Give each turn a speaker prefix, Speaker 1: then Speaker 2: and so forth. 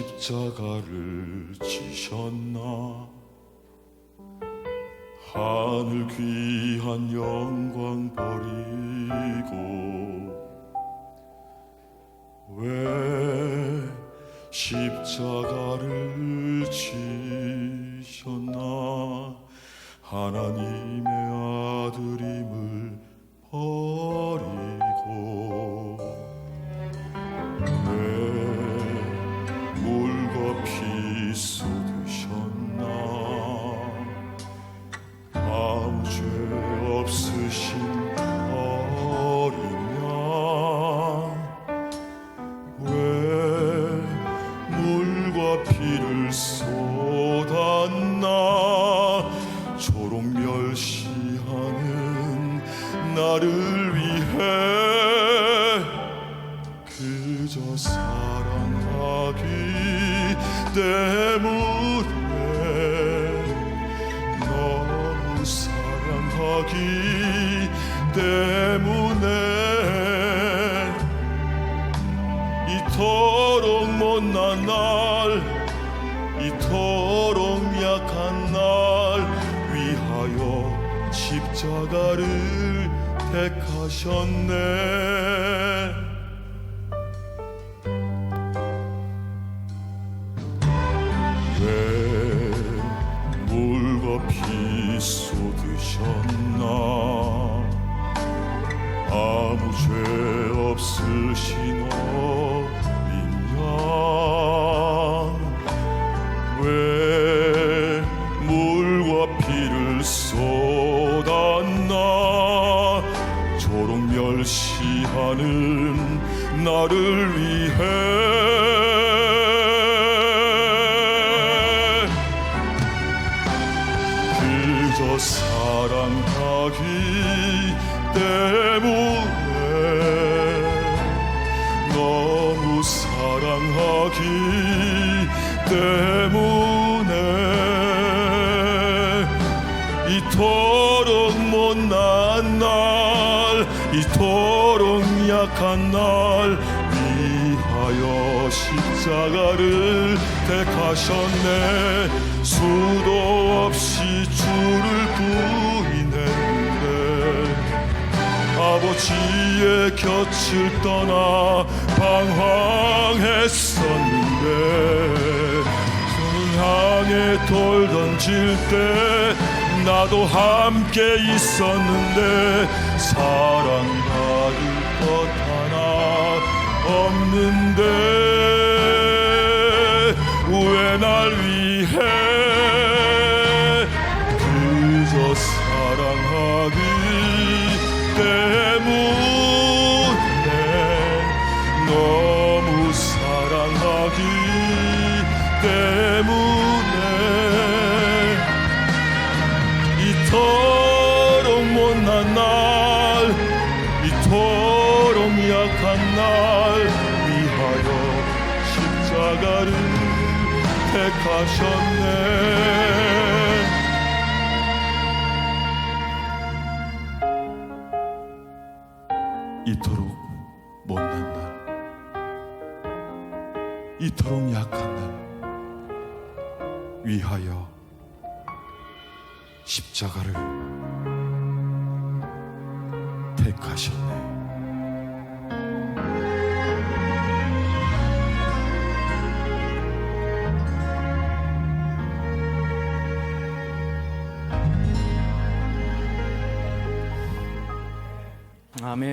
Speaker 1: 십자가를 지셨나? 하늘 귀한 영광 버리고 왜 십자가를 지셨나? 하나님 나를 위해 그저 사랑하기 때문에 너무 사랑하기 때문에 이토록 못난 날 이토록 약한 날 위하여 십자가를 택하셨네. 왜 물과 피 쏟으셨나? 아무 죄 없으신 어 멸시하는 나를 위해. 그저 사랑하기 때문에 너무 사랑하기 때문에 이토록 못난 날 이토록 약한 날 위하여 십자가를 택하셨네. 수도 없이 주를 부인했는데 아버지의 곁을 떠나 방황했었는데 손을 향해 돌 던질 때 나도 함께 있었는데 사랑받을 것 하나 없는데 왜 날 위해 그저 사랑하기 때문에 십자가를 택하셨네 이토록 못난 날 이토록 약한 날 위하여 십자가를 택하셨네.
Speaker 2: 아멘.